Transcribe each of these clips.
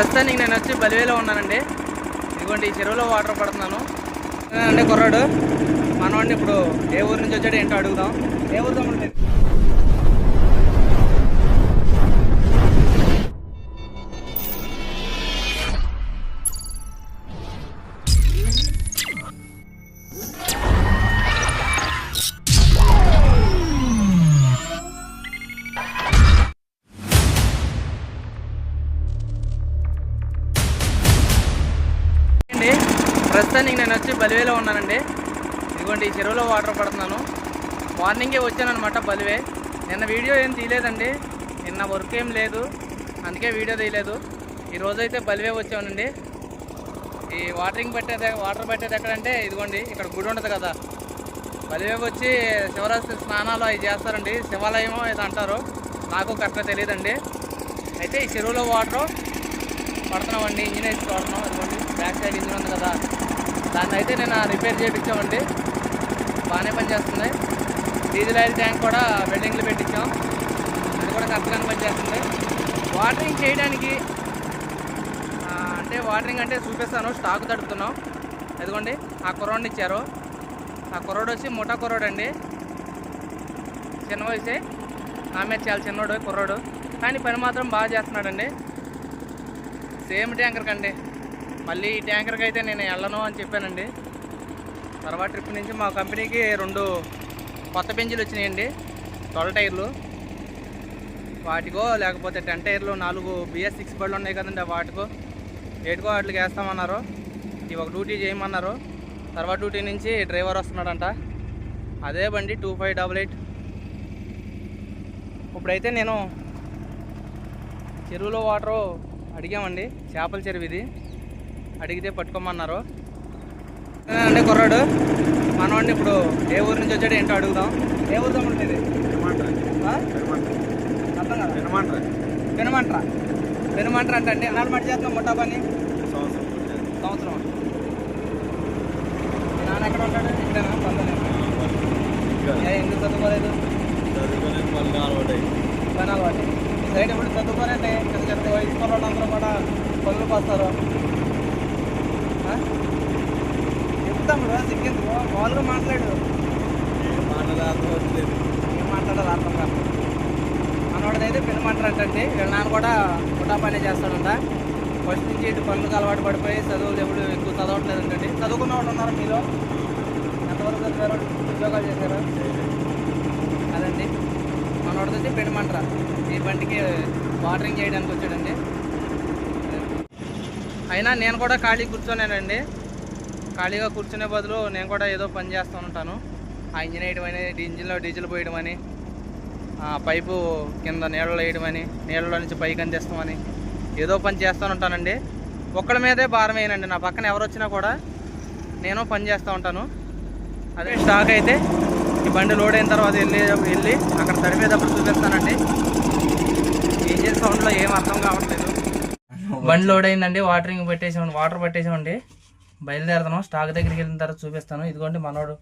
ప్రస్తుతానికి నేను వచ్చి బలివేలో ఉన్నానండి. ఇదిగోండి ఈ చెరువులో వాటర్ పడుతున్నాను. అంటే కుర్రాడు మనవాడిని ఇప్పుడు ఏ ఊరు నుంచి వచ్చాడు ఏంటో అడుగుదాం. ఏ ఊరు తమ్ముడు ప్రస్తుతానికి నేను వచ్చి బలివేలో ఉన్నానండి. ఇదిగోండి ఈ చెరువులో వాటర్ పడుతున్నాను. మార్నింగే వచ్చానమాట బలివే. నిన్న వీడియో ఏం తీయలేదండి. నిన్న వర్క్ ఏం లేదు. అందుకే వీడియో తీయలేదు. ఈరోజైతే అయితే బలివే వచ్చానండి. ఈ వాటరింగ్ పట్టేది వాటర్ పట్టేది ఎక్కడంటే ఇదిగోండి ఇక్కడ గుడి ఉంటుంది కదా. బలివే వచ్చి శివరాత్రి స్నానాలు అవి చేస్తారండి. శివాలయమో ఇది అంటారు. నాకు కరెక్ట్గా తెలియదండి. అయితే ఈ చెరువులో వాటర్ పడుతున్నామండి. ఇంజిన్ వేసి ఇదిగోండి బ్యాక్ సైడ్ ఇంజిన్ ఉంది కదా. దాన్ని అయితే నేను రిపేర్ చేయించామండి బాగానే పనిచేస్తుంది డీజిల్ ఆయిల్ ట్యాంక్ కూడా వెల్డింగ్లు పెట్టించాం అది కూడా కరెక్ట్గానే పనిచేస్తుంది. వాటరింగ్ చేయడానికి అంటే వాటరింగ్ అంటే చూపిస్తాను స్టాక్ తడుపుతున్నాం. ఎదుగుండి ఆ కుర్రోడిని ఇచ్చారు. ఆ కుర్రోడు వచ్చి ముఠా కుర్రోడు అండి. చిన్న వయసే. ఆమె చాలా చిన్నోడు కుర్రోడు. కానీ పని మాత్రం బాగా చేస్తున్నాడండి. సేమ్ ట్యాంకర్ కండి మళ్ళీ ఈ ట్యాంకర్కి అయితే నేను వెళ్ళను అని చెప్పానండి. తర్వాత ట్రిప్ నుంచి మా కంపెనీకి రెండు కొత్త బెంజీలు వచ్చినాయండి. తొల టైర్లు. వాటికో లేకపోతే టెన్ టైర్లు నాలుగు బిఎస్ సిక్స్ బళ్ళు ఉన్నాయి కదండి వాటికో. ఏటుకో వాటికి వేస్తామన్నారు. ఈ ఒక డ్యూటీ చేయమన్నారు. తర్వాత డ్యూటీ నుంచి డ్రైవర్ వస్తున్నాడంట. అదే బండి టూ ఫైవ్ డబల్ ఎయిట్. ఇప్పుడైతే నేను చెరువులో వాటరు అడిగామండి. చేపల చెరువు ఇది. అడిగితే పట్టుకోమన్నారు. అంటే కుర్రాడు మనవాడిని ఇప్పుడు ఏ ఊరు నుంచి వచ్చాడు ఏంటో అడుగుదాం. ఏ ఊరు తమ్ముడు ఆ? అర్థం కదా? పెనుమంట్రా పెనుమంట్రా అంటే అండి. ఎన్నాళ్ళు మట్టి చేస్తున్నాం ముట్టా పని? సంవత్సరం నాన్న ఎక్కడ ఉంటాడు? ఇక్కడేనా? పంతొమ్మిది ఎందుకు చదువుకోలేదు? పని అలవాటు సైడ్ ఇప్పుడు చదువుకోరండి చిన్న చిన్న వయసు కూడా పనులు పోస్తారు ఆ? రా సిక్కింది మామూలుగా మాట్లాడు. ఏం మాట్లాడాలి అర్థం కాదు వీళ్ళ నాన్న కూడా ముఠా పని చేస్తాడంట. ఫస్ట్ నుంచి ఇటు పనులకు అలవాటు పడిపోయి చదువులు ఎప్పుడు ఎక్కువ చదవట్లేదంటండి. చదువుకున్న వాళ్ళు ఉన్నారు మీలో? ఎంతవరకు చదివారు? ఉద్యోగాలు చేశారు? అదండి మనోడిది వచ్చి పెను మంటరా ఈ బండికి వాటరింగ్ చేయడానికి వచ్చాడండి. అయినా నేను కూడా ఖాళీ కూర్చోనేనండి. ఖాళీగా కూర్చునే బదులు నేను కూడా ఏదో పని చేస్తూ ఉంటాను. ఆ ఇంజిన్ వేయడం అని ఇంజిన్లో డీజిల్ పోయడం అని ఆ పైపు కింద నీళ్ళలో వేయడమని నీళ్ళలో నుంచి పైకి అందిస్తామని ఏదో పని చేస్తూ ఉంటానండి. ఒక్కడి మీదే భారం వేయనండి నా పక్కన ఎవరు వచ్చినా కూడా నేను పని చేస్తూ ఉంటాను. అదే స్టాక్ అయితే ఈ బండి లోడ్ అయిన తర్వాత వెళ్ళి వెళ్ళి అక్కడ తడిపేటప్పుడు చూపిస్తానండి. ఇంజిన్ సౌండ్లో ఏం అర్థం కావట్లేదు. బండి లోడ్ అయిందండి. వాటరింగ్ పెట్టేసామండి. వాటర్ పెట్టేసామండి. బయలుదేరుతున్నాం స్టాక్ దగ్గరికి వెళ్ళిన తర్వాత చూపిస్తాను. ఇదిగోండి మనోడు.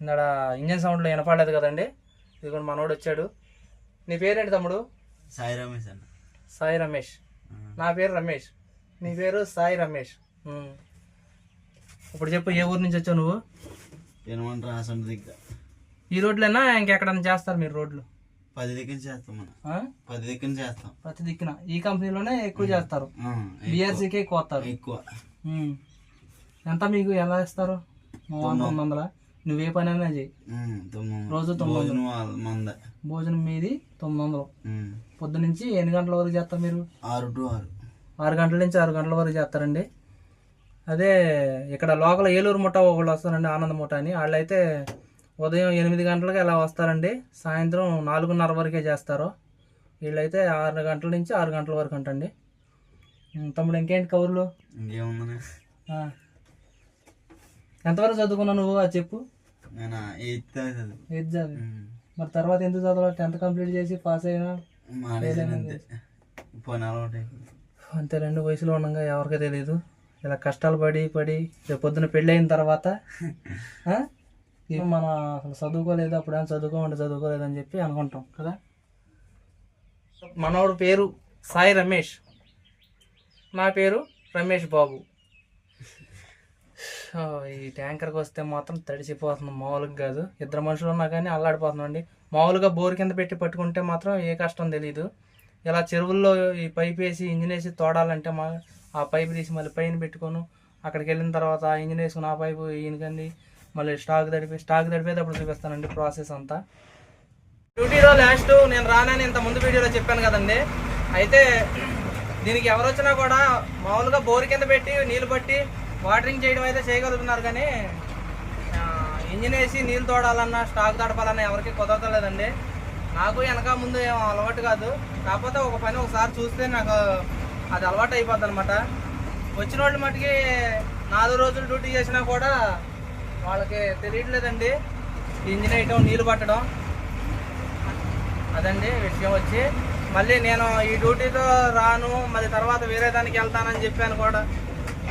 ఇందాడ ఇంజన్ సౌండ్లో వినపడలేదు కదండి. ఇదిగోండి మనోడు వచ్చాడు. నీ పేరేంటి తమ్ముడు? సాయి రమేష్ అన్న. సాయి రమేష్. నా పేరు రమేష్. నీ పేరు సాయి రమేష్. ఇప్పుడు చెప్పు ఏ ఊరు నుంచి వచ్చావు నువ్వు? ఏమంటారు దగ్గర. ఈ రోడ్లేనా? ఇంకెక్కడైనా చేస్తారు మీరు రోడ్లు? పది దిక్కున చేస్తాం మనం? పది దిక్కున చేస్తాం. ప్రతి దిక్కున. ఈ కంపెనీలోనే ఎక్కువ చేస్తారు. బీఆర్సీకే ఎక్కువ ఎక్కువ. ఎంత మీకు ఎలా ఇస్తారు? వందల, తొమ్మిది. వందల? నువ్వే పని అయినా చెయ్యి. రోజు తొమ్మిది మంద. భోజనం మీది తొమ్మిది వందలు. పొద్దు నుంచి ఎన్ని గంటల వరకు చేస్తారు మీరు? ఆరు టు ఆరు. ఆరు గంటల నుంచి ఆరు గంటల వరకు చేస్తారండి. అదే ఇక్కడ లోకల్ ఏలూరు ముఠ ఒకళ్ళు వస్తారండి ఆనంద ముఠ అని. వాళ్ళు అయితే ఉదయం ఎనిమిది గంటలకు ఇలా వస్తారండి. సాయంత్రం నాలుగున్నర వరకే చేస్తారు. వీళ్ళైతే ఆరు గంటల నుంచి ఆరు గంటల వరకు అంటండి. తమ్ముడు ఇంకేంటి కబుర్లు? ఇంకేముందని? ఆ. ఎంతవరకు చదువుకున్నావు నువ్వు? అది చెప్పు. నేను? ఎయిత్ చదివి ఉమ్, మరి తర్వాత ఎందుకు చదవాలి? టెన్త్ కంప్లీట్ చేసి పాస్ అయినా? అంతే. రెండు వయసులో ఉండగా ఎవరికీ తెలియదు ఇలా కష్టాలు పడి పడి రేపు పొద్దున పెళ్ళి అయిన తర్వాత మనం అసలు చదువుకోలేదు అప్పుడు ఏం చదువుకోమంటే చదువుకోలేదు అని చెప్పి అనుకుంటాం కదా? మనోడు పేరు సాయి రమేష్. నా పేరు రమేష్ బాబు. ఈ ట్యాంకర్కి వస్తే మాత్రం తడిసిపోతుంది. మామూలుగా కాదు. ఇద్దరు మనుషులు ఉన్నా కానీ అల్లాడిపోతుందండి మామూలుగా బోర్ కింద పెట్టి పట్టుకుంటే మాత్రం ఏ కష్టం తెలియదు ఇలా చెరువుల్లో ఈ పైప్ వేసి ఇంజిన్ వేసి తోడాలంటే మా ఆ పైప్ తీసి మళ్ళీ పైన పెట్టుకోను. అక్కడికి వెళ్ళిన తర్వాత ఆ ఇంజిన్ వేసుకుని ఆ పైపు ఈయనకండి. మళ్ళీ స్టాక్ తడిపి స్టాక్ తడిపేటప్పుడు చూపిస్తానండి ప్రాసెస్ అంతా. డ్యూటీలో లాస్ట్ నేను రానని ఇంత ముందు వీడియోలో చెప్పాను కదండి. అయితే దీనికి ఎవరు వచ్చినా కూడా మామూలుగా బోర్ కింద పెట్టి నీళ్ళు పట్టి వాటరింగ్ చేయడం అయితే చేయగలుగుతున్నారు కానీ ఇంజిన్ వేసి నీళ్ళు తోడాలన్నా స్టాక్ తడపాలన్నా ఎవరికి కుదరతలేదండి. నాకు వెనక ముందు ఏం అలవాటు కాదు. కాకపోతే ఒక పని ఒకసారి చూస్తే నాకు అది అలవాటు అయిపోద్ది అనమాట వచ్చిన వాళ్ళు మటుకి నాలుగు రోజులు డ్యూటీ చేసినా కూడా వాళ్ళకి తెలియట్లేదండి. ఇంజిన్ వేయటం నీళ్ళు పట్టడం అదండి విషయం వచ్చి. మళ్ళీ నేను ఈ డ్యూటీతో రాను మళ్ళీ తర్వాత వేరే దానికి వెళ్తానని చెప్పాను కూడా.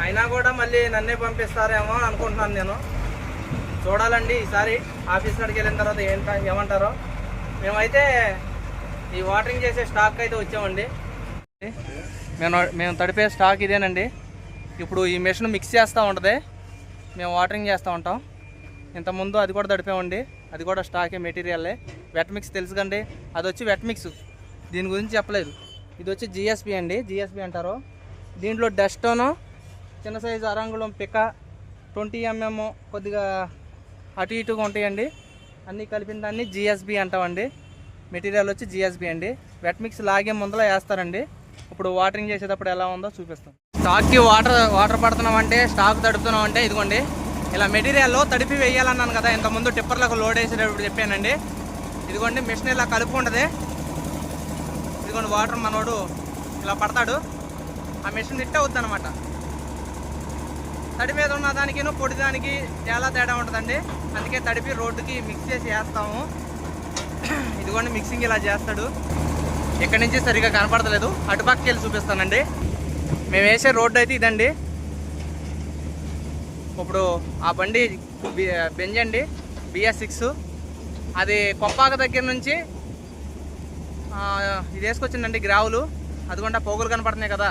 అయినా కూడా మళ్ళీ నన్నే పంపిస్తారేమో అనుకుంటున్నాను నేను. చూడాలండి ఈసారి ఆఫీస్ కాడికి వెళ్ళిన తర్వాత ఏంట ఏమంటారో. మేమైతే ఈ వాటరింగ్ చేసే స్టాక్ అయితే వచ్చామండి. మేము మేము తడిపే స్టాక్ ఇదేనండి. ఇప్పుడు ఈ మెషిన్ మిక్స్ చేస్తూ ఉంటుంది. మేము వాటరింగ్ చేస్తూ ఉంటాం. ఇంతకుముందు అది కూడా తడిపామండి. అది కూడా స్టాకే మెటీరియల్లే. వెట్ మిక్స్ తెలుసు కండి. అది వచ్చి వెట్ మిక్స్. దీని గురించి చెప్పలేదు. ఇది వచ్చి జిఎస్పి అండి. జిఎస్పి అంటారు. దీంట్లో డస్టోను చిన్న సైజు అరంగుళం పిక ట్వంటీ ఎంఎం కొద్దిగా అటు ఇటుగా ఉంటాయండి. అన్నీ కలిపిన దాన్ని జిఎస్బి అంటామండి. మెటీరియల్ వచ్చి జిఎస్బి అండి. వెట్ మిక్స్ లాగే ముందులో వేస్తారండి. ఇప్పుడు వాటరింగ్ చేసేటప్పుడు ఎలా ఉందో చూపిస్తాం. స్టాక్కి వాటర్ వాటర్ పడుతున్నాం అంటే స్టాక్ తడుపుతున్నాం అంటే ఇదిగోండి. ఇలా మెటీరియల్లో తడిపి వేయాలన్నాను కదా ఇంతకుముందు టిప్పర్లకు లోడ్ వేసేటప్పుడు చెప్పానండి. ఇదిగోండి మిషన్ ఇలా కలుపుకుంటుంది. ఇదిగోండి వాటర్ మనోడు ఇలా పడతాడు. ఆ మిషన్ ఇట్టే అవుద్ది అనమాట తడి మీద ఉన్న దానికి పొడి దానికి చాలా తేడా ఉంటుందండి. అందుకే తడిపి రోడ్డుకి మిక్స్ చేసి వేస్తాము. ఇదిగోండి మిక్సింగ్ ఇలా చేస్తాడు. ఎక్కడి నుంచి సరిగా కనపడతలేదు. అటుపక్కకి వెళ్ళి చూపిస్తానండి. మేము వేసే రోడ్డు అయితే ఇదండి. ఇప్పుడు ఆ బండి బెంజ్ అండి బిఎస్ సిక్స్. అది కొప్పాక దగ్గర నుంచి ఇది వేసుకొచ్చిందండి గ్రావులు. అదిగోండి పోగులు కనపడుతున్నాయి కదా.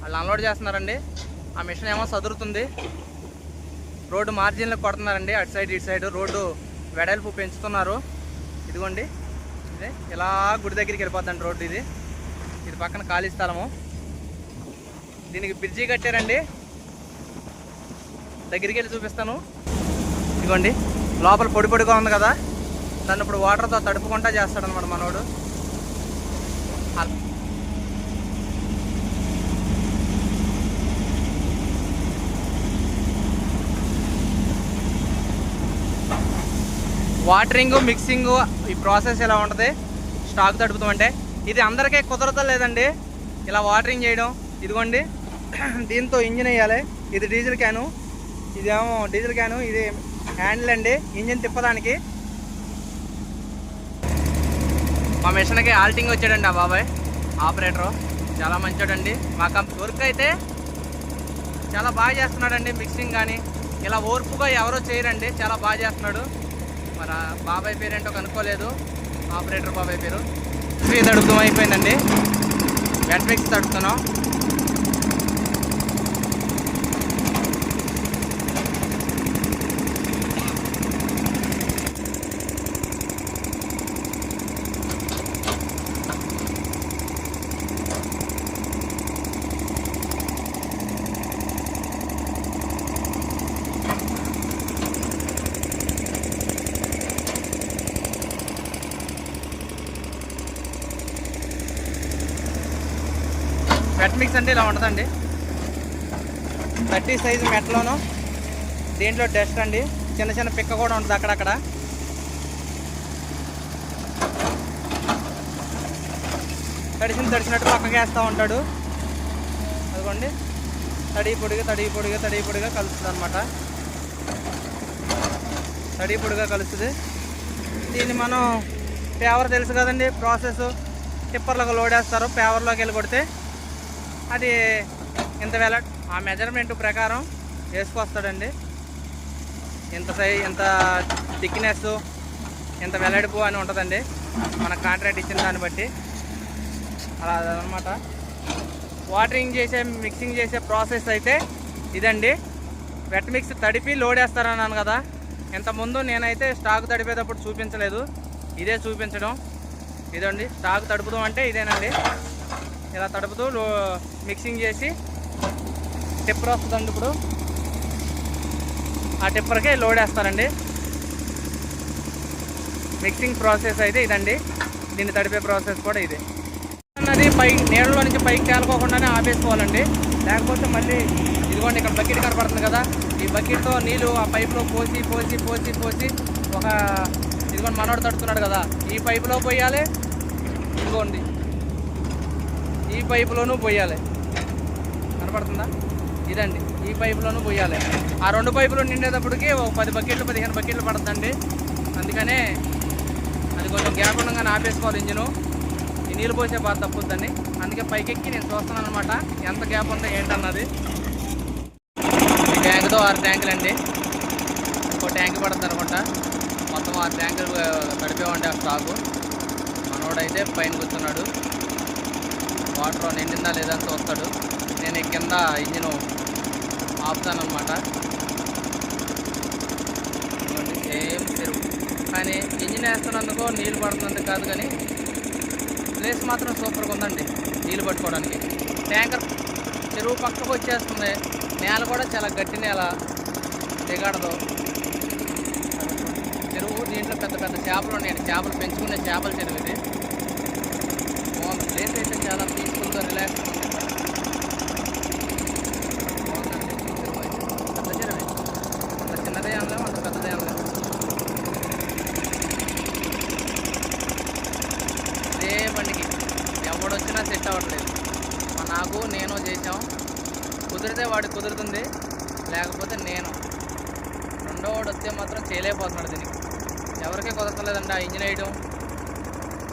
వాళ్ళు అన్లోడ్ చేస్తున్నారండి. ఆ మిషన్ ఏమో సదురుతుంది. రోడ్డు మార్జిన్లు కొడుతున్నారండి. అటు సైడ్ ఇటు సైడ్ రోడ్డు వెడల్పు పెంచుతున్నారు. ఇదిగోండి. ఇదే. ఇలా గుడి దగ్గరికి వెళ్ళిపోద్దండి రోడ్డు ఇది. ఇది పక్కన ఖాళీ స్థలము. దీనికి బ్రిడ్జి కట్టారండి. దగ్గరికి వెళ్ళి చూపిస్తాను. ఇదిగోండి. లోపల పొడి పొడిగా ఉంది కదా. దాన్ని ఇప్పుడు వాటర్తో తడుపుకుంటా చేస్తాడనమాట మనోడు. వాటరింగ్ మిక్సింగ్ ఈ ప్రాసెస్ ఎలా ఉంటుంది? స్టాక్ తడుపుతామంటే. ఇది అందరికీ కుదరతా లేదండి. ఇలా వాటరింగ్ చేయడం ఇదిగోండి. దీంతో ఇంజిన్ వేయాలి. ఇది డీజిల్ క్యాను. ఇదేమో డీజిల్ క్యాను. ఇది హ్యాండిల్ అండి. ఇంజిన్ తిప్పడానికి. మా మిషన్కి ఆల్టింగ్ వచ్చాడండి ఆ బాబాయ్. ఆపరేటరు. చాలా మంచోడండి. మా కంపెనీ వర్క్ అయితే చాలా బాగా చేస్తున్నాడండి మిక్సింగ్ కానీ. ఇలా ఓర్పుగా ఎవరో చేయరండి. చాలా బాగా చేస్తున్నాడు. మరి బాబాయ్ పేరేంటో కనుక్కోలేదు. ఆపరేటర్ బాబాయ్ పేరు. ఫ్రీ తడుపుతం అయిపోయిందండి వెట్ మిక్స్ వెట్ మిక్స్ అంటే ఇలా ఉంటుందండి. థర్టీ సైజు మెట్లోను. దీంట్లో డస్ట్ అండి. చిన్న చిన్న పిక్క కూడా ఉంటుంది అక్కడక్కడ. తడిసిన తడిసినట్టు పక్కకి వేస్తూ ఉంటాడు. అదిగోండి. తడి పొడిగా తడి పొడిగా తడి పొడిగా కలుస్తుంది అనమాట తడి పొడిగా కలుస్తుంది. దీన్ని మనం పేవర్ తెలుసు కదండి ప్రాసెస్. టిప్పర్లకు లోడ్ వేస్తారు పేవర్లోకి వెళ్ళి కొడితే అది ఇంత వెల ఆ మెజర్మెంట్ ప్రకారం వేసుకొస్తాడండి. ఇంత సై ఇంత థిక్నెస్ ఇంత వెల్లడిపు అని ఉంటుందండి. మన కాంట్రాక్ట్ ఇచ్చిన దాన్ని బట్టి. అలా అదనమాట. వాటరింగ్ చేసే మిక్సింగ్ చేసే ప్రాసెస్ అయితే ఇదండి. వెట్ మిక్స్ తడిపి లోడ్ వేస్తారన్నాను కదా. ఇంతకుముందు నేనైతే స్టాక్ తడిపేటప్పుడు చూపించలేదు. ఇదే చూపించడం. ఇదండి స్టాక్ తడుపుదాం అంటే ఇదేనండి. ఇలా తడుపుతూ లో మిక్సింగ్ చేసి టిప్పర్ వస్తుందండి ఇప్పుడు. ఆ టిప్పర్కే లోడ్ వేస్తారండి. మిక్సింగ్ ప్రాసెస్ అయితే ఇదండి. దీన్ని తడిపే ప్రాసెస్ కూడా ఇది. అన్నది పై నీళ్ళలో నుంచి పైకి తేలుకోకుండానే ఆపేసుకోవాలండి. లేకపోతే మళ్ళీ ఇదిగోండి ఇక్కడ బకెట్ కనపడుతుంది కదా. ఈ బకెట్తో నీళ్ళు ఆ పైపులో పోసి పోసి పోసి పోసి ఒక ఇదిగోండి మనోడు తడుతున్నాడు కదా. ఈ పైపులో పోయాలి. ఇదిగోండి. ఈ పైపులోనూ పోయాలి కనపడుతుందా? ఇదండి ఈ పైపులోనూ పోయాలి ఆ రెండు పైపులు నిండేటప్పటికి ఒక పది బకెట్లు పదిహేను బకెట్లు పడుతుందండి అందుకనే అది కొంచెం గ్యాప్ ఉండగానే ఆపేసుకోవాలి ఇంజిను. ఈ నీళ్ళు పోసే బాధ తప్పుద్దని అందుకే పైకెక్కి నేను చూస్తున్నాను అనమాట ఎంత గ్యాప్ ఉందో ఏంటన్నది. ఈ ఆరు ట్యాంకులు అండి ఇంకో ట్యాంక్ పడుతుంది అనుకుంటా మొత్తం ఆరు ట్యాంకులు తడిపేవండి ఆ స్టాకు. మనోడైతే పైన కూర్చున్నాడు. వాటర్ నిండిందా లేదా అని చూస్తాడు. నేను ఈ కింద ఇంజిన్ ఆపుతాను అనమాట సేమ్ చెరువు కానీ ఇంజిన్ వేస్తున్నందుకు నీళ్ళు పడుతున్నందుకు కాదు కానీ ప్లేస్ మాత్రం సూపర్గా ఉందండి నీళ్ళు పట్టుకోవడానికి. ట్యాంకర్ చెరువు పక్కకు వచ్చేస్తుంది. నేల కూడా చాలా గట్టి నేల. దిగడదు. చెరువు దీంట్లో పెద్ద పెద్ద చేపలు ఉన్నాయండి. చేపలు పెంచుకునే చేపల చెరువు ఇది బాగుంది ప్లేస్ అయితే చాలా పీస్ఫుల్గా రిలాక్స్ ఉంది బాగుందండి చెరువు అయితే. పెద్ద చెరువే అంత చిన్నదే అనలేము అంత పెద్దదే అనలేము ఇదే బండికి ఎవడొచ్చినా సెట్ అవ్వట్లేదు మా నాకు నేను చేసాం కుదిరితే వాడికి కుదురుతుంది లేకపోతే నేను రెండో వాడు వస్తే మాత్రం చేయలేకపోతున్నాడు దీనికి. ఎవరికీ కుదరలేదండి ఆ ఇంజిన్ వేయడం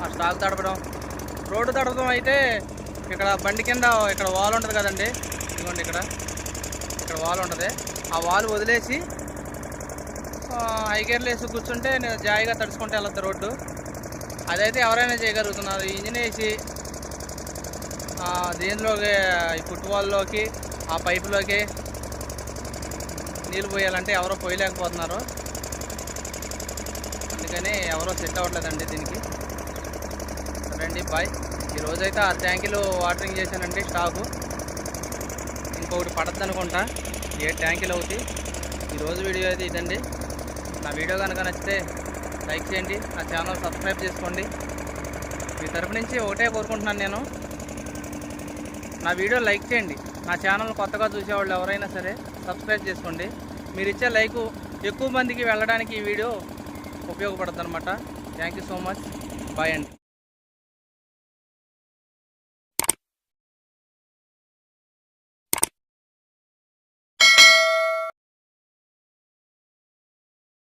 ఆ స్టాక్ తడపడం. రోడ్డు తడపడం అయితే ఇక్కడ బండి కింద ఇక్కడ వాల్ ఉంటుంది కదండి. ఇదిగోండి ఇక్కడ. ఇక్కడ వాల్ ఉంటుంది. ఆ వాల్ వదిలేసి హైగేర్లు వేసి కూర్చుంటే నేను జాయిగా తడుచుకుంటే వెళ్ళొద్దు రోడ్డు. అదైతే ఎవరైనా చేయగలుగుతున్నారు. ఇంజిన్ వేసి దీనిలోకి ఈ ఫుట్బాల్లోకి ఆ పైపులోకి నీళ్ళు పోయాలంటే ఎవరో పోయలేకపోతున్నారు. అందుకని ఎవరో సెట్ అవ్వట్లేదండి దీనికి. సరే అండి బాయ్. ఈరోజైతే ఆ ట్యాంకీలో వాటరింగ్ చేశానండి స్టాకు ఇంకొకటి పడద్దు అనుకుంటా ఏ ట్యాంకీలు అవుతాయి ఈరోజు వీడియో అయితే ఇదండి. నా వీడియో కనుక నచ్చితే లైక్ చేయండి నా ఛానల్ సబ్స్క్రైబ్ చేసుకోండి. మీ తరపు నుంచి ఒకటే కోరుకుంటున్నాను నేను. నా వీడియో లైక్ చేయండి. నా ఛానల్ కొత్తగా చూసేవాళ్ళు ఎవరైనా సరే సబ్స్క్రైబ్ చేసుకోండి. మీరు ఇచ్చే లైక్ ఎక్కువ మందికి వెళ్ళడానికి ఈ వీడియో ఉపయోగపడుతుంది అనమాట thank you so much bye అండి.